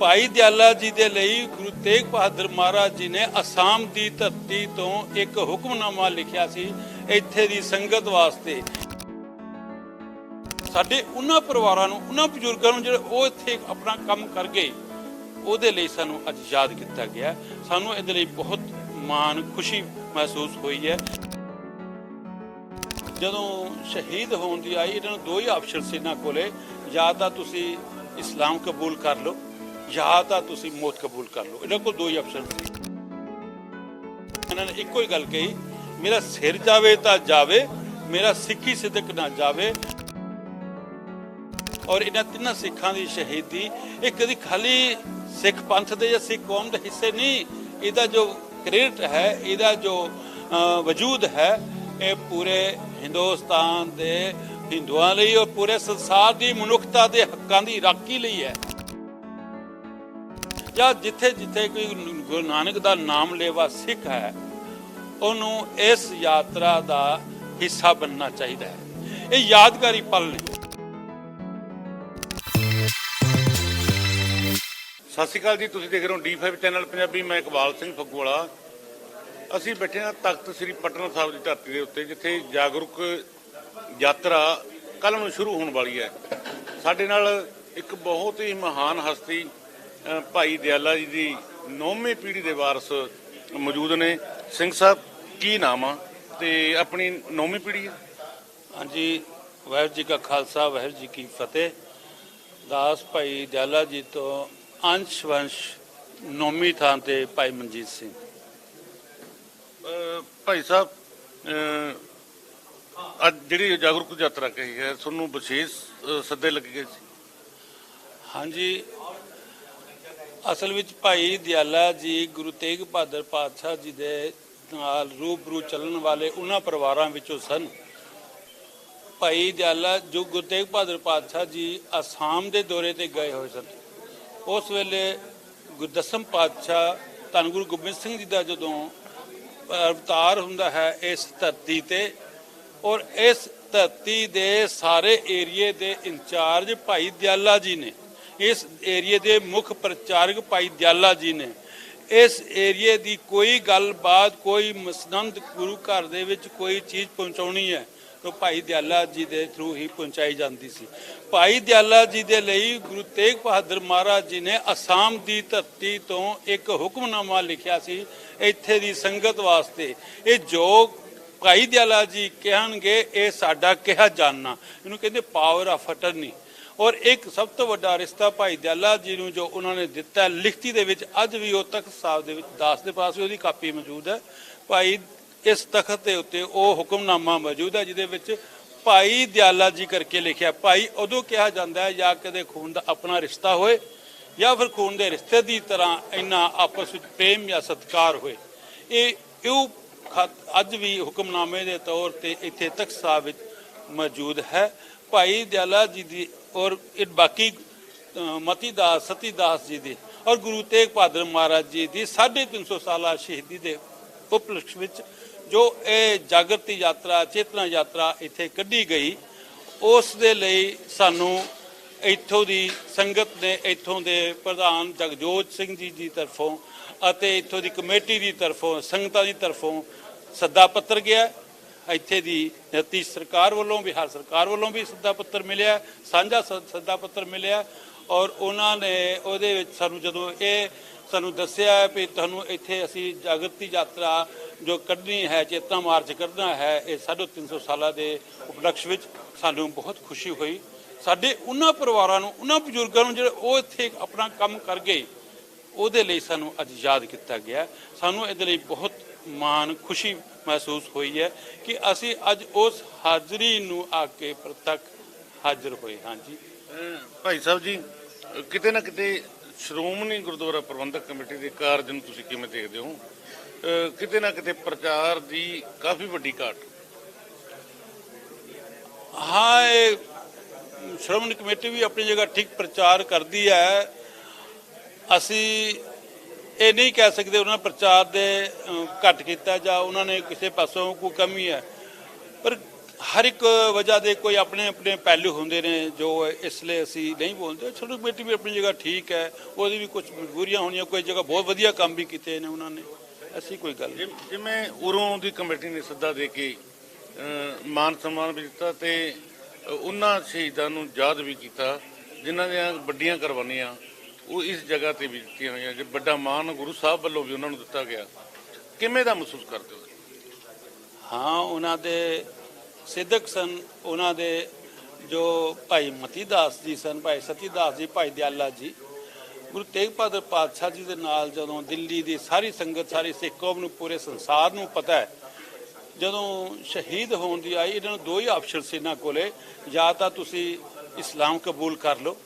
ਭਾਈ ਦਿਆਲਾ ਜੀ ਦੇ ਲਈ ਗੁਰੂ ਤੇਗ ਬਹਾਦਰ ਮਹਾਰਾਜ ਜੀ ਨੇ ਅਸਾਮ ਦੀ ਧਰਤੀ ਤੋਂ ਇੱਕ ਹੁਕਮਨਾਮਾ ਲਿਖਿਆ ਸੀ ਇੱਥੇ ਦੀ ਸੰਗਤ ਵਾਸਤੇ। ਸਾਡੇ ਉਹਨਾਂ ਪਰਿਵਾਰਾਂ ਨੂੰ, ਉਹਨਾਂ ਬਜ਼ੁਰਗਾਂ ਨੂੰ ਜਿਹੜੇ ਉਹ ਇੱਥੇ ਆਪਣਾ ਕੰਮ ਕਰ ਗਏ, ਉਹਦੇ ਲਈ ਸਾਨੂੰ ਅੱਜ ਯਾਦ ਕੀਤਾ ਗਿਆ। ਸਾਨੂੰ ਇਹਦੇ ਲਈ ਬਹੁਤ ਮਾਣ, ਖੁਸ਼ੀ ਮਹਿਸੂਸ ਹੋਈ ਹੈ। ਜਦੋਂ ਸ਼ਹੀਦ ਹੋਣ ਦੀ ਆਈ, ਇਹਨਾਂ ਨੂੰ ਦੋ ਹੀ ਆਪਸ਼ਨ ਸੀ ਇਹਨਾਂ ਕੋਲੇ। ਜਾਂ ਤਾਂ ਤੁਸੀਂ ਇਸਲਾਮ ਕਬੂਲ ਕਰ ਲਓ। ਜਾਂ ਤਾਂ ਤੁਸੀਂ ਮੌਤ ਕਬੂਲ ਕਰ ਲਓ। ਇਹਨਾਂ ਕੋਲ ਦੋ ਹੀ ਆਪਸ਼ਨ ਇਹਨਾਂ ਨੇ ਇੱਕੋ ਹੀ ਗੱਲ ਕਹੀ, ਮੇਰਾ ਸਿਰ ਜਾਵੇ ਤਾਂ ਜਾਵੇ, ਮੇਰਾ ਸਿੱਖੀ ਸਿੱਧਕ ਨਾ ਜਾਵੇ। ਔਰ ਇਹਨਾਂ ਤਿੰਨਾਂ ਸਿੱਖਾਂ ਦੀ ਸ਼ਹੀਦੀ, ਇਹ ਕਦੀ ਖਾਲੀ ਸਿੱਖ ਪੰਥ ਦੇ ਜਾਂ ਸਿੱਖ ਕੌਮ ਦੇ ਹਿੱਸੇ ਨਹੀਂ, ਇਹਦਾ ਜੋ ਕ੍ਰੈਡਿਟ ਹੈ, ਇਹਦਾ ਜੋ ਵਜੂਦ ਹੈ, ਇਹ ਪੂਰੇ ਹਿੰਦੁਸਤਾਨ ਦੇ ਹਿੰਦੂਆਂ ਲਈ ਔਰ ਪੂਰੇ ਸੰਸਾਰ ਦੀ ਮਨੁੱਖਤਾ ਦੇ ਹੱਕਾਂ ਦੀ ਰਾਖੀ ਲਈ ਹੈ। ਜਾਂ ਜਿੱਥੇ ਜਿੱਥੇ ਕੋਈ ਗੁਰੂ ਨਾਨਕ ਦਾ ਨਾਮ ਲੈਵਾ ਸਿੱਖ ਹੈ, ਉਹਨੂੰ ਇਸ ਯਾਤਰਾ ਦਾ ਹਿੱਸਾ ਬਣਨਾ ਚਾਹੀਦਾ ਹੈ। ਇਹ ਯਾਦਗਾਰੀ ਪਲ ਨੇ ਸਤਿ ਸ਼੍ਰੀ ਅਕਾਲ ਜੀ, ਤੁਸੀਂ ਦੇਖ ਰਹੇ ਹੋ ਡੀ5 ਚੈਨਲ ਪੰਜਾਬੀ, ਮੈਂ ਇਕਬਾਲ ਸਿੰਘ ਫੱਗੂਵਾਲਾ ਅਸੀਂ ਬੈਠੇ ਹਾਂ ਤਖਤ ਸ੍ਰੀ ਪਟਨਾ ਸਾਹਿਬ ਦੀ ਧਰਤੀ ਦੇ ਉੱਤੇ, ਜਿੱਥੇ ਜਾਗਰੂਕ ਯਾਤਰਾ ਕੱਲ ਨੂੰ ਸ਼ੁਰੂ ਹੋਣ ਵਾਲੀ ਹੈ। ਸਾਡੇ ਨਾਲ ਇੱਕ ਬਹੁਤ ਹੀ ਮਹਾਨ ਹਸਤੀ ਭਾਈ ਦਿਆਲਾ ਜੀ ਦੀ ਨੌਵੀਂ ਪੀੜ੍ਹੀ ਦੇ ਵਾਰਸ ਮੌਜੂਦ ਨੇ। ਸਿੰਘ ਸਾਹਿਬ ਕੀ ਨਾਮ ਆ ਤੇ ਆਪਣੀ ਨੌਵੀਂ ਪੀੜ੍ਹੀ ਹੈ ਹਾਂਜੀ ਵਾਹਿਗੁਰੂ ਜੀ ਕਾ ਖਾਲਸਾ ਵਾਹਿਗੁਰੂ ਜੀ ਕੀ ਫਤਿਹ। ਦਾਸ ਭਾਈ ਦਿਆਲਾ ਜੀ ਤੋਂ ਅੰਸ਼ ਵੰਸ਼ ਨੌਮੀ ਥਾਂ ਤੇ ਭਾਈ ਮਨਜੀਤ ਸਿੰਘ। ਭਾਈ ਸਾਹਿਬ ਅ, ਅੱਜ ਜਿਹੜੀ ਜਾਗਰੂਕ ਯਾਤਰਾ ਕਹੀ ਹੈ ਤੁਹਾਨੂੰ ਵਿਸ਼ੇਸ਼ ਸੱਦੇ ਲੱਗੇ ਗਏ ਸੀ। ਹਾਂਜੀ ਅਸਲ ਵਿੱਚ ਭਾਈ ਦਿਆਲਾ ਜੀ ਗੁਰੂ ਤੇਗ ਬਹਾਦਰ ਪਾਤਸ਼ਾਹ ਜੀ ਦੇ ਨਾਲ ਰੂਬਰੂ ਚੱਲਣ ਵਾਲੇ ਉਹਨਾਂ ਪਰਿਵਾਰਾਂ ਵਿੱਚੋਂ ਸਨ। ਭਾਈ ਦਿਆਲਾ ਜੋ ਗੁਰੂ ਤੇਗ ਬਹਾਦਰ ਪਾਤਸ਼ਾਹ ਜੀ ਅਸਾਮ ਦੇ ਦੌਰੇ ਤੇ ਗਏ ਹੋਏ ਸਨ। ਉਸ ਵੇਲੇ ਗੁਰਦਸਮ ਪਾਤਸ਼ਾਹ ਧੰਨ ਗੁਰੂ ਗੋਬਿੰਦ ਸਿੰਘ ਜੀ ਦਾ ਜਦੋਂ ਅਵਤਾਰ ਹੁੰਦਾ ਹੈ ਇਸ ਧਰਤੀ ਤੇ ਔਰ ਇਸ ਧਰਤੀ ਦੇ ਸਾਰੇ ਏਰੀਏ ਦੇ ਇੰਚਾਰਜ ਭਾਈ ਦਿਆਲਾ ਜੀ ਨੇ ਇਸ ਏਰੀਏ ਦੇ ਮੁੱਖ ਪ੍ਰਚਾਰਕ ਭਾਈ ਦਿਆਲਾ ਜੀ ਨੇ। ਇਸ ਏਰੀਏ ਦੀ ਕੋਈ ਗੱਲਬਾਤ, ਕੋਈ ਮਸਨੰਦ ਗੁਰੂ ਘਰ ਦੇ ਵਿੱਚ ਕੋਈ ਚੀਜ਼ ਪਹੁੰਚਾਉਣੀ ਹੈ ਤਾਂ ਭਾਈ ਦਿਆਲਾ ਜੀ ਦੇ ਥਰੂ ਹੀ ਪਹੁੰਚਾਈ ਜਾਂਦੀ ਸੀ। ਭਾਈ ਦਿਆਲਾ ਜੀ ਦੇ ਲਈ ਗੁਰੂ ਤੇਗ ਬਹਾਦਰ ਮਹਾਰਾਜ ਜੀ ਨੇ ਅਸਾਮ ਦੀ ਧਰਤੀ ਤੋਂ ਇੱਕ ਹੁਕਮਨਾਮਾ ਲਿਖਿਆ ਸੀ ਇੱਥੇ ਦੀ ਸੰਗਤ ਵਾਸਤੇ। ਇਹ ਜੋ ਭਾਈ ਦਿਆਲਾ ਜੀ ਕਹਿਣਗੇ, ਇਹ ਸਾਡਾ ਕਿਹਾ ਜਾਣਨਾ ਇਹਨੂੰ ਕਹਿੰਦੇ ਪਾਵਰ ਆਫ ਅਟਰਨੀ ਔਰ ਇੱਕ ਸਭ ਤੋਂ ਵੱਡਾ ਰਿਸ਼ਤਾ ਭਾਈ ਦਿਆਲਾ ਜੀ ਨੂੰ ਜੋ ਉਹਨਾਂ ਨੇ ਦਿੱਤਾ ਲਿਖਤੀ ਦੇ ਵਿੱਚ ਅੱਜ ਵੀ ਉਹ ਤਖਤ ਸਾਹਿਬ ਦੇ ਵਿੱਚ ਦਾਸ ਦੇ ਪਾਸ ਵੀ ਉਹਦੀ ਕਾਪੀ ਮੌਜੂਦ ਹੈ। ਭਾਈ ਇਸ ਤਖਤ ਦੇ ਉੱਤੇ ਉਹ ਹੁਕਮਨਾਮਾ ਮੌਜੂਦ ਹੈ, ਜਿਹਦੇ ਵਿੱਚ ਭਾਈ ਦਿਆਲਾ ਜੀ ਕਰਕੇ ਲਿਖਿਆ, ਭਾਈ ਉਦੋਂ ਕਿਹਾ ਜਾਂਦਾ ਹੈ, ਜਾਂ ਕਦੇ ਖੂਨ ਦਾ ਆਪਣਾ ਰਿਸ਼ਤਾ ਹੋਏ, ਜਾਂ ਫਿਰ ਖੂਨ ਦੇ ਰਿਸ਼ਤੇ ਦੀ ਤਰ੍ਹਾਂ ਇੰਨਾ ਆਪਸ ਵਿੱਚ ਪ੍ਰੇਮ ਜਾਂ ਸਤਿਕਾਰ ਹੋਏ। ਇਹ ਇਹ ਖਤ ਅੱਜ ਵੀ ਹੁਕਮਨਾਮੇ ਦੇ ਤੌਰ ਤੇ ਇੱਥੇ ਤਖਤ ਸਾਹਿਬ ਵਿੱਚ ਮੌਜੂਦ ਹੈ। ਭਾਈ ਦਿਆਲਾ ਜੀ ਦੀ ਔਰ ਇਹ ਬਾਕੀ ਮਤੀ ਦਾਸ, ਸਤੀ ਦਾਸ ਜੀ ਦੀ ਔਰ ਗੁਰੂ ਤੇਗ ਬਹਾਦਰ ਮਹਾਰਾਜ ਜੀ ਦੀ 350 ਸਾਲਾ ਸ਼ਹੀਦੀ ਦੇ ਉਪਲਕਸ਼ ਵਿੱਚ ਜੋ ਇਹ ਜਾਗਰਤੀ ਯਾਤਰਾ, ਚੇਤਨਾ ਯਾਤਰਾ ਇੱਥੇ ਕੱਢੀ ਗਈ, ਉਸ ਦੇ ਲਈ ਸਾਨੂੰ ਇੱਥੋਂ ਦੀ ਸੰਗਤ ਨੇ, ਇੱਥੋਂ ਦੇ ਪ੍ਰਧਾਨ ਜਗਜੋਤ ਸਿੰਘ ਜੀ ਦੀ ਤਰਫੋਂ ਅਤੇ ਇੱਥੋਂ ਦੀ ਕਮੇਟੀ ਦੀ ਤਰਫੋਂ, ਸੰਗਤਾਂ ਦੀ ਤਰਫੋਂ ਸੱਦਾ ਪੱਤਰ ਗਿਆ। ਇੱਥੇ ਦੀ ਨਤੀ ਸਰਕਾਰ ਵੱਲੋਂ ਬਿਹਾਰ ਸਰਕਾਰ ਵੱਲੋਂ ਵੀ ਸੱਦਾ ਪੱਤਰ ਮਿਲਿਆ, ਸਾਂਝਾ ਸ- ਸੱਦਾ ਪੱਤਰ ਮਿਲਿਆ ਔਰ ਉਹਨਾਂ ਨੇ ਉਹਦੇ ਵਿੱਚ ਸਾਨੂੰ ਜਦੋਂ ਇਹ ਸਾਨੂੰ ਦੱਸਿਆ ਵੀ ਤੁਹਾਨੂੰ ਇੱਥੇ ਅਸੀਂ ਜਾਗਰਤੀ ਯਾਤਰਾ ਜੋ ਕੱਢਣੀ ਹੈ ਚੇਤਨਾ ਮਾਰਚ ਕੱਢਣਾ ਹੈ, ਇਹ 350 ਸਾਲਾਂ ਦੇ ਉਪਲਕਸ਼ ਵਿੱਚ ਸਾਨੂੰ ਬਹੁਤ ਖੁਸ਼ੀ ਹੋਈ। ਸਾਡੇ ਉਹਨਾਂ ਪਰਿਵਾਰਾਂ ਨੂੰ, ਉਹਨਾਂ ਬਜ਼ੁਰਗਾਂ ਨੂੰ ਜਿਹੜੇ ਉਹ ਇੱਥੇ ਆਪਣਾ ਕੰਮ ਕਰ ਗਏ, ਉਹਦੇ ਲਈ ਸਾਨੂੰ ਅੱਜ ਯਾਦ ਕੀਤਾ ਗਿਆ। ਸਾਨੂੰ ਇਹਦੇ ਲਈ ਬਹੁਤ ਮਾਣ ਖੁਸ਼ੀ ਮਹਿਸੂਸ ਹੋਈ ਹੈ ਕਿ ਅਸੀਂ ਅੱਜ ਉਸ ਹਾਜ਼ਰੀ ਨੂੰ ਆ ਕੇ ਪ੍ਰਤੱਖ ਹਾਜ਼ਰ ਹੋਏ ਹਾਂ ਜੀ। ਭਾਈ ਸਾਹਿਬ ਜੀ ਕਿਤੇ ਨਾ ਕਿਤੇ ਸ਼੍ਰੋਮਣੀ ਗੁਰਦੁਆਰਾ ਪ੍ਰਬੰਧਕ ਕਮੇਟੀ ਦੇ ਕਾਰਜ ਨੂੰ ਤੁਸੀਂ ਕਿਵੇਂ ਦੇਖਦੇ ਹੋ? ਕਿਤੇ ਨਾ ਕਿਤੇ ਪ੍ਰਚਾਰ ਦੀ ਕਾਫੀ ਵੱਡੀ ਘਾਟ। ਹਾਂ ਇਹ ਸ਼੍ਰੋਮਣੀ ਕਮੇਟੀ ਵੀ ਆਪਣੀ ਜਗ੍ਹਾ ਠੀਕ ਪ੍ਰਚਾਰ ਕਰਦੀ ਹੈ। ਅਸੀਂ ਇਹ ਨਹੀਂ ਕਹਿ ਸਕਦੇ ਉਹਨਾਂ ਪ੍ਰਚਾਰ ਦੇ ਅ, ਘੱਟ ਕੀਤਾ ਜਾਂ ਉਹਨਾਂ ਨੇ ਕਿਸੇ ਪਾਸੋਂ ਕੋਈ ਕਮੀ ਹੈ। ਪਰ ਹਰ ਇੱਕ ਵਜ੍ਹਾ ਦੇ ਕੋਈ ਆਪਣੇ ਆਪਣੇ ਪਹਿਲੂ ਹੁੰਦੇ ਨੇ ਜੋ ਇਸ ਲਈ ਅਸੀਂ ਨਹੀਂ ਬੋਲਦੇ। ਛੋਟੀ ਬੇਟੀ ਵੀ ਆਪਣੀ ਜਗ੍ਹਾ ਠੀਕ ਹੈ ਉਹਦੀ ਵੀ ਕੁਝ ਮਜਬੂਰੀਆਂ ਹੋਣੀਆਂ ਕੋਈ ਜਗ੍ਹਾ ਬਹੁਤ ਵਧੀਆ ਕੰਮ ਵੀ ਕੀਤੇ ਨੇ ਉਹਨਾਂ ਨੇ। ਐਸੀ ਕੋਈ ਗੱਲ ਨਹੀਂ। ਜਿਵੇਂ ਉਰੋਂ ਦੀ ਕਮੇਟੀ ਨੇ ਸੱਦਾ ਦੇ ਕੇ ਮਾਨ ਸਨਮਾਨ ਵੀ ਦਿੱਤਾ ਤੇ ਉਹਨਾਂ ਸ਼ਹੀਦਾਂ ਨੂੰ ਯਾਦ ਵੀ ਕੀਤਾ ਜਿਨ੍ਹਾਂ ਦੀਆਂ ਵੱਡੀਆਂ ਕੁਰਬਾਨੀਆਂ ਉਹ ਇਸ ਜਗ੍ਹਾ ਤੇ ਵੀ ਦਿੱਤੀਆਂ ਹੋਈਆਂ ਜੇ ਵੱਡਾ ਮਾਣ ਗੁਰੂ ਸਾਹਿਬ ਵੱਲੋਂ ਵੀ ਉਹਨਾਂ ਨੂੰ ਦਿੱਤਾ ਗਿਆ, ਕਿਵੇਂ ਦਾ ਮਹਿਸੂਸ ਕਰਦੇ ਹੋ? ਹਾਂ, ਉਹਨਾਂ ਦੇ ਸਿੱਧਕ ਸਨ, ਉਹਨਾਂ ਦੇ ਜੋ ਭਾਈ ਮਤੀਦਾਸ ਜੀ ਸਨ, ਭਾਈ ਸਤੀਦਾਸ ਜੀ, ਭਾਈ ਦਿਆਲਾ ਜੀ, ਗੁਰੂ ਤੇਗ ਬਹਾਦਰ ਪਾਤਸ਼ਾਹ ਜੀ ਦੇ ਨਾਲ ਜਦੋਂ ਦਿੱਲੀ ਦੀ ਸਾਰੀ ਸੰਗਤ, ਸਾਰੀ ਸਿੱਖ ਕੌਮ ਨੂੰ, ਪੂਰੇ ਸੰਸਾਰ ਨੂੰ ਪਤਾ ਹੈ, ਜਦੋਂ ਸ਼ਹੀਦ ਹੋਣ ਦੀ ਆਈ, ਇਹਨਾਂ ਨੂੰ ਦੋ ਹੀ ਆਪਸ਼ਨ ਸੀ ਇਹਨਾਂ ਕੋਲੇ, ਜਾਂ ਤਾਂ ਤੁਸੀਂ ਇਸਲਾਮ ਕਬੂਲ ਕਰ ਲਓ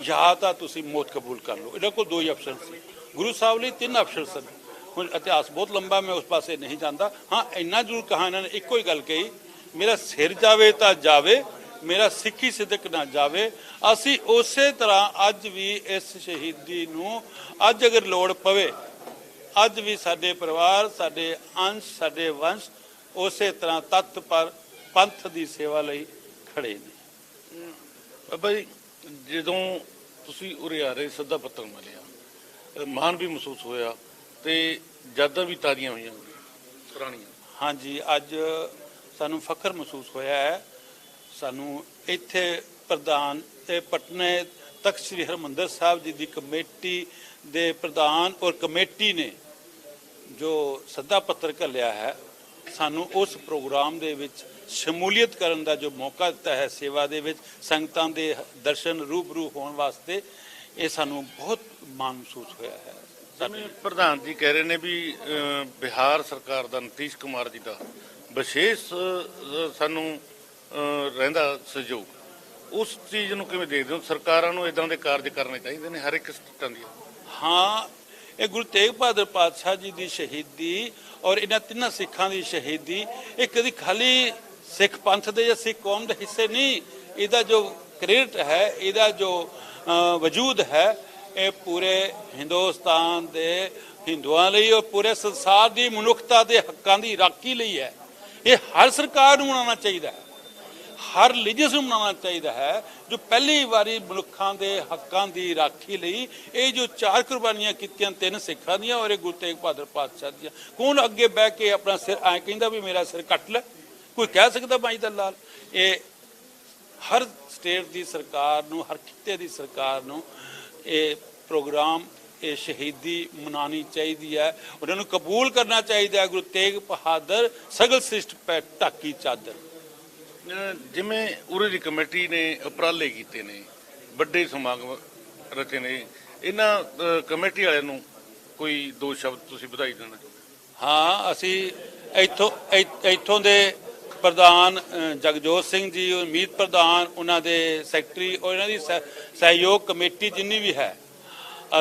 ਜਾਂ ਤਾਂ ਤੁਸੀਂ ਮੌਤ ਕਬੂਲ ਕਰ ਲਓ। ਇਹਨਾਂ ਕੋਲ ਦੋ ਹੀ ਆਪਸ਼ਨ ਸੀ। ਗੁਰੂ ਸਾਹਿਬ ਲਈ ਤਿੰਨ ਆਪਸ਼ਨ ਸਨ। ਹੁਣ ਇਤਿਹਾਸ ਬਹੁਤ ਲੰਬਾ ਮੈਂ ਉਸ ਪਾਸੇ ਨਹੀਂ ਜਾਂਦਾ। ਹਾਂ, ਇੰਨਾ ਜ਼ਰੂਰ ਕਹਾ ਇਹਨਾਂ ਨੇ ਇੱਕੋ ਹੀ ਗੱਲ ਕਹੀ, ਮੇਰਾ ਸਿਰ ਜਾਵੇ ਤਾਂ ਜਾਵੇ, ਮੇਰਾ ਸਿੱਖੀ ਸਿੱਧਕ ਨਾ ਜਾਵੇ। ਅਸੀਂ ਉਸੇ ਤਰ੍ਹਾਂ ਅੱਜ ਵੀ ਇਸ ਸ਼ਹੀਦੀ ਨੂੰ ਅੱਜ ਅਗਰ ਲੋੜ ਪਵੇ, ਅੱਜ ਵੀ ਸਾਡੇ ਪਰਿਵਾਰ, ਸਾਡੇ ਅੰਸ਼, ਸਾਡੇ ਵੰਸ਼ ਉਸੇ ਤਰ੍ਹਾਂ ਤਤ ਪਰ ਪੰਥ ਦੀ ਸੇਵਾ ਲਈ ਖੜੇ ਨੇ। ਬਾਬਾ ਜੀ ਜਦੋਂ ਤੁਸੀਂ ਉਰੇ ਆ ਰਹੇ ਸੱਦਾ ਪੱਤਰ ਮਿਲਿਆ ਮਾਣ ਵੀ ਮਹਿਸੂਸ ਹੋਇਆ ਤੇ ਯਾਦਾਂ ਵੀ ਤਾਜ਼ੀਆਂ ਹੋਈਆਂ। ਪੁਰਾਣੀਆਂ। ਹਾਂਜੀ ਅੱਜ ਸਾਨੂੰ ਫਖਰ ਮਹਿਸੂਸ ਹੋਇਆ ਹੈ। ਸਾਨੂੰ ਇੱਥੇ ਪ੍ਰਧਾਨ ਤੇ ਪਟਨੇ ਤਖਤ ਸ੍ਰੀ ਹਰਮੰਦਰ ਸਾਹਿਬ ਜੀ ਦੀ ਕਮੇਟੀ ਦੇ ਪ੍ਰਧਾਨ ਔਰ ਕਮੇਟੀ ਨੇ ਜੋ ਸੱਦਾ ਪੱਤਰ ਘੱਲਿਆ ਹੈ ਸਾਨੂੰ ਉਸ ਪ੍ਰੋਗਰਾਮ ਦੇ ਵਿੱਚ ਸ਼ਮੂਲੀਅਤ ਕਰਨ ਦਾ ਜੋ ਮੌਕਾ ਦਿੱਤਾ ਹੈ ਸੇਵਾ ਦੇ ਵਿੱਚ ਸੰਗਤਾਂ ਦੇ ਦਰਸ਼ਨ ਰੂਬਰੂ ਹੋਣ ਵਾਸਤੇ ਇਹ ਸਾਨੂੰ ਬਹੁਤ ਮਾਣ ਮਹਿਸੂਸ ਹੋਇਆ ਹੈ। ਜਿਵੇਂ ਪ੍ਰਧਾਨ ਜੀ ਕਹਿ ਰਹੇ ਨੇ ਵੀ ਬਿਹਾਰ ਸਰਕਾਰ ਦਾ ਨਤੀਸ਼ ਕੁਮਾਰ ਜੀ ਦਾ ਵਿਸ਼ੇਸ਼ ਸਾਨੂੰ ਰਹਿੰਦਾ ਸਹਿਯੋਗ ਉਸ ਚੀਜ਼ ਨੂੰ ਕਿਵੇਂ ਦੇਖਦੇ ਹੋ? ਸਰਕਾਰਾਂ ਨੂੰ ਇਦਾਂ ਦੇ ਕਾਰਜ ਕਰਨੇ ਚਾਹੀਦੇ ਨੇ ਹਰ ਇੱਕ ਸਟੇਟਾਂ ਦੀ ਹਾਂ ਇਹ ਗੁਰੂ ਤੇਗ ਬਹਾਦਰ ਪਾਤਸ਼ਾਹ ਜੀ ਦੀ ਸ਼ਹੀਦੀ ਔਰ ਇਹਨਾਂ ਤਿੰਨਾਂ ਸਿੱਖਾਂ ਦੀ ਸ਼ਹੀਦੀ, ਇਹ ਕਦੀ ਖਾਲੀ ਸਿੱਖ ਪੰਥ ਦੇ ਜਾਂ ਸਿੱਖ ਕੌਮ ਦੇ ਹਿੱਸੇ ਨਹੀਂ, ਇਹਦਾ ਜੋ ਕ੍ਰੈਡਿਟ ਹੈ, ਇਹਦਾ ਜੋ ਵਜੂਦ ਹੈ, ਇਹ ਪੂਰੇ ਹਿੰਦੁਸਤਾਨ ਦੇ ਹਿੰਦੂਆਂ ਲਈ ਔਰ ਪੂਰੇ ਸੰਸਾਰ ਦੀ ਮਨੁੱਖਤਾ ਦੇ ਹੱਕਾਂ ਦੀ ਰਾਖੀ ਲਈ ਹੈ। ਇਹ ਹਰ ਸਰਕਾਰ ਨੂੰ ਮਨਾਉਣਾ ਚਾਹੀਦਾ ਹੈ। ਹਰ ਰਿਲੀਜੀਅਸ ਨੂੰ ਮਨਾਉਣਾ ਚਾਹੀਦਾ ਹੈ, ਜੋ ਪਹਿਲੀ ਵਾਰੀ ਮਨੁੱਖਾਂ ਦੇ ਹੱਕਾਂ ਦੀ ਰਾਖੀ ਲਈ ਇਹ ਜੋ ਚਾਰ ਕੁਰਬਾਨੀਆਂ ਕੀਤੀਆਂ, ਤਿੰਨ ਸਿੱਖਾਂ ਦੀਆਂ ਔਰ ਇਹ ਗੁਰੂ ਤੇਗ ਬਹਾਦਰ ਪਾਤਸ਼ਾਹ ਦੀਆਂ। ਕੌਣ ਅੱਗੇ ਬਹਿ ਕੇ ਆਪਣਾ ਸਿਰ ਐ ਕਹਿੰਦਾ ਵੀ ਮੇਰਾ ਸਿਰ ਕੱਟ ਲੈ? ਕੋਈ ਕਹਿ ਸਕਦਾ ਬਾਈ ਦਾ ਲਾਲ ਇਹ ਹਰ ਸਟੇਟ ਦੀ ਸਰਕਾਰ ਨੂੰ, ਹਰ ਖਿੱਤੇ ਦੀ ਸਰਕਾਰ ਨੂੰ ਇਹ ਪ੍ਰੋਗਰਾਮ, ਇਹ ਸ਼ਹੀਦੀ ਮਨਾਉਣੀ ਚਾਹੀਦੀ ਹੈ। ਉਹਨਾਂ ਨੂੰ ਕਬੂਲ ਕਰਨਾ ਚਾਹੀਦਾ ਹੈ ਗੁਰੂ ਤੇਗ ਬਹਾਦਰ ਸਗਲ ਸ੍ਰਿਸ਼ਟ ਪੈ ਢਾਕੀ ਚਾਦਰ। ਜਿਵੇਂ ਉਰੇ ਦੀ ਕਮੇਟੀ ਨੇ ਉਪਰਾਲੇ ਕੀਤੇ ਨੇ, ਵੱਡੇ ਸਮਾਗਮ ਰਚੇ ਨੇ, ਇਹਨਾਂ ਕਮੇਟੀ ਵਾਲਿਆਂ ਨੂੰ ਕੋਈ ਦੋ ਸ਼ਬਦ ਤੁਸੀਂ ਵਧਾਈ ਦੇਣਾ ਹਾਂ, ਅਸੀਂ ਇੱਥੋਂ, ਇ- ਇੱਥੋਂ ਦੇ ਪ੍ਰਧਾਨ ਜਗਜੋਤ ਸਿੰਘ ਜੀ ਔਰ ਮੀਤ ਪ੍ਰਧਾਨ, ਉਹਨਾਂ ਦੇ ਸੈਕਟਰੀ ਔਰ ਇਹਨਾਂ ਦੀ ਸਹਿ- ਸਹਿਯੋਗ ਕਮੇਟੀ ਜਿੰਨੀ ਵੀ ਹੈ,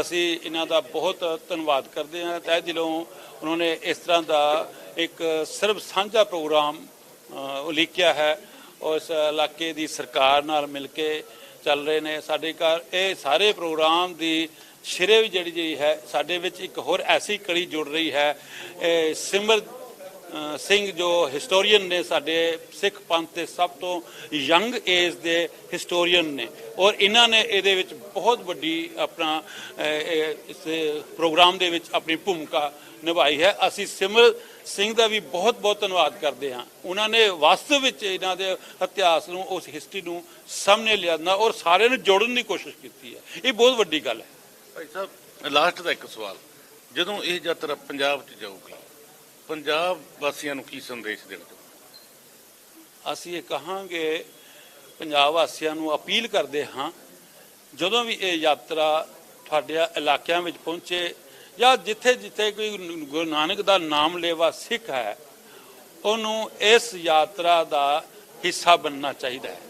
ਅਸੀਂ ਇਹਨਾਂ ਦਾ ਬਹੁਤ ਧੰਨਵਾਦ ਕਰਦੇ ਹਾਂ। ਤਹਿ ਦਿਲੋਂ ਉਹਨਾਂ ਨੇ ਇਸ ਤਰ੍ਹਾਂ ਦਾ ਇੱਕ ਸਰਬ ਸਾਂਝਾ ਪ੍ਰੋਗਰਾਮ ਉਲੀਕਿਆ ਹੈ। ਉਸ ਇਲਾਕੇ ਦੀ ਸਰਕਾਰ ਨਾਲ ਮਿਲ ਕੇ ਚੱਲ ਰਹੇ ਨੇ। ਸਾਡੇ ਘਰ ਇਹ ਸਾਰੇ ਪ੍ਰੋਗਰਾਮ ਦੀ ਸ਼ਿਰੇ ਵੀ ਜਿਹੜੀ ਜਿਹੜੀ ਹੈ, ਸਾਡੇ ਵਿੱਚ ਇੱਕ ਹੋਰ ਐਸੀ ਕੜੀ ਜੁੜ ਰਹੀ ਹੈ, ਇਹ ਸਿਮਰ ਸਿੰਘ ਜੋ ਹਿਸਟੋਰੀਅਨ ਨੇ ਸਾਡੇ ਸਿੱਖ ਪੰਥ ਦੇ ਸਭ ਤੋਂ ਯੰਗ ਏਜ ਦੇ ਹਿਸਟੋਰੀਅਨ ਨੇ। ਔਰ ਇਹਨਾਂ ਨੇ ਇਹਦੇ ਵਿੱਚ ਬਹੁਤ ਵੱਡੀ ਆਪਣਾ ਇਸ ਪ੍ਰੋਗਰਾਮ ਦੇ ਵਿੱਚ ਆਪਣੀ ਭੂਮਿਕਾ ਨਿਭਾਈ ਹੈ। ਅਸੀਂ ਸਿਮਰ ਸਿੰਘ ਦਾ ਵੀ ਬਹੁਤ ਬਹੁਤ ਧੰਨਵਾਦ ਕਰਦੇ ਹਾਂ। ਉਹਨਾਂ ਨੇ ਵਾਸਤਵ ਵਿੱਚ ਇਹਨਾਂ ਦੇ ਇਤਿਹਾਸ ਨੂੰ, ਉਸ ਹਿਸਟਰੀ ਨੂੰ ਸਾਹਮਣੇ ਲਿਆਉਣਾ ਔਰ ਸਾਰਿਆਂ ਨੂੰ ਜੋੜਨ ਦੀ ਕੋਸ਼ਿਸ਼ ਕੀਤੀ ਹੈ। ਇਹ ਬਹੁਤ ਵੱਡੀ ਗੱਲ ਹੈ। ਭਾਈ ਸਾਹਿਬ ਲਾਸਟ ਦਾ ਇੱਕ ਸਵਾਲ। ਜਦੋਂ ਇਹ ਯਾਤਰਾ ਪੰਜਾਬ 'ਚ ਜਾਊਗੀ ਪੰਜਾਬ ਵਾਸੀਆਂ ਨੂੰ ਕੀ ਸੰਦੇਸ਼ ਦੇਣਾ ਚਾਹੁੰਦੇ ਅਸੀਂ ਇਹ ਕਹਾਂਗੇ, ਪੰਜਾਬ ਵਾਸੀਆਂ ਨੂੰ ਅਪੀਲ ਕਰਦੇ ਹਾਂ, ਜਦੋਂ ਵੀ ਇਹ ਯਾਤਰਾ ਤੁਹਾਡੇ ਇਲਾਕਿਆਂ ਵਿੱਚ ਪਹੁੰਚੇ ਜਾਂ ਜਿੱਥੇ ਜਿੱਥੇ ਕੋਈ ਗੁਰੂ ਨਾਨਕ ਦਾ ਨਾਮ ਲੈਵਾ ਸਿੱਖ ਹੈ, ਉਹਨੂੰ ਇਸ ਯਾਤਰਾ ਦਾ ਹਿੱਸਾ ਬਣਨਾ ਚਾਹੀਦਾ ਹੈ।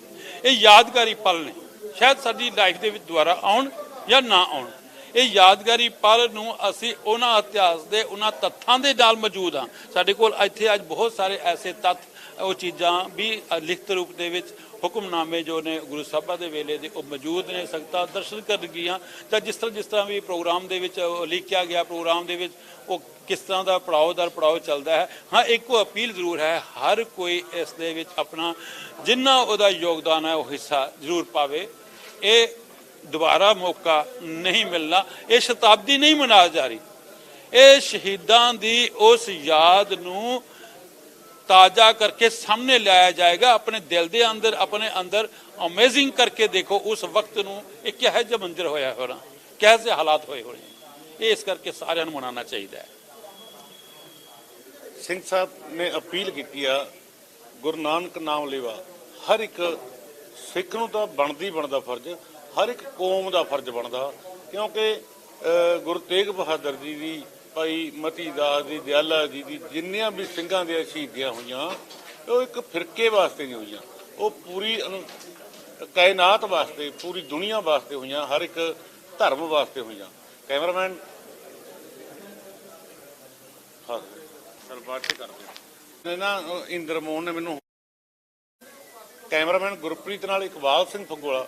ਇਹ ਯਾਦਗਾਰੀ ਪਲ ਨੇ ਸ਼ਾਇਦ ਸਾਡੀ ਲਾਈਫ ਦੇ ਵਿੱਚ ਦੁਬਾਰਾ ਆਉਣ ਜਾਂ ਨਾ ਆਉਣ। ਇਹ ਯਾਦਗਾਰੀ ਪਲ ਨੂੰ ਅਸੀਂ ਉਹਨਾਂ ਇਤਿਹਾਸ ਦੇ, ਉਹਨਾਂ ਤੱਥਾਂ ਦੇ ਨਾਲ ਮੌਜੂਦ ਹਾਂ। ਸਾਡੇ ਕੋਲ ਇੱਥੇ ਅੱਜ ਬਹੁਤ ਸਾਰੇ ਐਸੇ ਤੱਥ, ਉਹ ਚੀਜ਼ਾਂ ਵੀ ਲਿਖਤ ਰੂਪ ਦੇ ਵਿੱਚ ਹੁਕਮਨਾਮੇ ਜੋ ਨੇ ਗੁਰੂ ਸਾਹਿਬਾਂ ਦੇ ਵੇਲੇ ਦੇ, ਉਹ ਮੌਜੂਦ ਨੇ, ਸੰਗਤਾਂ ਦਰਸ਼ਨ ਕਰਨ ਗਈਆਂ। ਜਾਂ ਜਿਸ ਤਰ੍ਹਾਂ ਜਿਸ ਤਰ੍ਹਾਂ ਵੀ ਪ੍ਰੋਗਰਾਮ ਦੇ ਵਿੱਚ ਲਿਖਿਆ ਗਿਆ, ਪ੍ਰੋਗਰਾਮ ਦੇ ਵਿੱਚ ਉਹ ਕਿਸ ਤਰ੍ਹਾਂ ਦਾ ਪੜਾਅ ਦਰ ਪੜਾਅ ਚੱਲਦਾ ਹੈ। ਹਾਂ, ਇੱਕੋ ਅਪੀਲ ਜ਼ਰੂਰ ਹੈ, ਹਰ ਕੋਈ ਇਸ ਦੇ ਵਿੱਚ ਆਪਣਾ ਜਿੰਨਾ ਉਹਦਾ ਯੋਗਦਾਨ ਹੈ, ਉਹ ਹਿੱਸਾ ਜ਼ਰੂਰ ਪਾਵੇ। ਇਹ ਦੁਬਾਰਾ ਮੌਕਾ ਨਹੀਂ ਮਿਲਣਾ, ਇਹ ਸ਼ਤਾਬਦੀ ਨਹੀਂ ਮਨਾਈ ਜਾ ਰਹੀ। ਇਹ ਸ਼ਹੀਦਾਂ ਦੀ ਉਸ ਯਾਦ ਨੂੰ ਤਾਜ਼ਾ ਕਰਕੇ ਸਾਹਮਣੇ ਲਾਇਆ ਜਾਏਗਾ, ਆਪਣੇ ਦਿਲ ਦੇ ਅੰਦਰ, ਆਪਣੇ ਅੰਦਰ ਅਮੇਜ਼ਿੰਗ ਕਰਕੇ ਦੇਖੋ, ਉਸ ਵਕਤ ਨੂੰ ਇਹ ਕਿਹੋ ਜਿਹਾ ਮੰਜ਼ਰ ਹੋਇਆ ਹੋਣਾ, ਕਿਹੋ ਜਿਹੇ ਹਾਲਾਤ ਹੋਏ ਹੋਣੇ। ਇਹ ਇਸ ਕਰਕੇ ਸਾਰਿਆਂ ਨੂੰ ਮਨਾਉਣਾ ਚਾਹੀਦਾ ਹੈ। ਸਿੰਘ ਸਾਹਿਬ ਨੇ ਅਪੀਲ ਕੀਤੀ ਆ, ਗੁਰੂ ਨਾਨਕ ਨਾਮ ਲੈਵਾ, ਹਰ ਇੱਕ ਸਿੱਖ ਨੂੰ ਤਾਂ ਬਣਦੀ ਬਣਦਾ ਫਰਜ਼ ਹਰ ਇੱਕ ਕੌਮ ਦਾ ਫਰਜ਼ ਬਣਦਾ ਕਿਉਂਕਿ ਗੁਰੂ ਤੇਗ ਬਹਾਦਰ ਜੀ ਦੀ ਭਾਈ ਮਤੀ ਦਾਸ ਦੀ ਦਿਆਲਾ ਜੀ ਦੀ ਜਿੰਨੀਆਂ ਵੀ ਸਿੰਘਾਂ ਦੀਆਂ ਸ਼ਹੀਦੀਆਂ ਹੋਈਆਂ ਉਹ ਇੱਕ ਫਿਰਕੇ ਵਾਸਤੇ ਨਹੀਂ ਹੋਈਆਂ। ਉਹ ਪੂਰੀ ਕਾਇਨਾਤ ਵਾਸਤੇ ਪੂਰੀ ਦੁਨੀਆ ਵਾਸਤੇ ਹੋਈਆਂ ਹਰ ਇੱਕ ਧਰਮ ਵਾਸਤੇ ਹੋਈਆਂ। ਕੈਮਰਾਮੈਨ ਹਾਂ। ਸਰ ਚ ਕਰਦੇ ਨੇ ਨਾ ਅਹ ਇੰਦਰ ਮੋਹਨ ਨੇ ਮੈਨੂੰ ਕੈਮਰਾਮੈਨ ਗੁਰਪ੍ਰੀਤ ਨਾਲ ਇਕਬਾਲ ਸਿੰਘ ਫਗੋਲਾ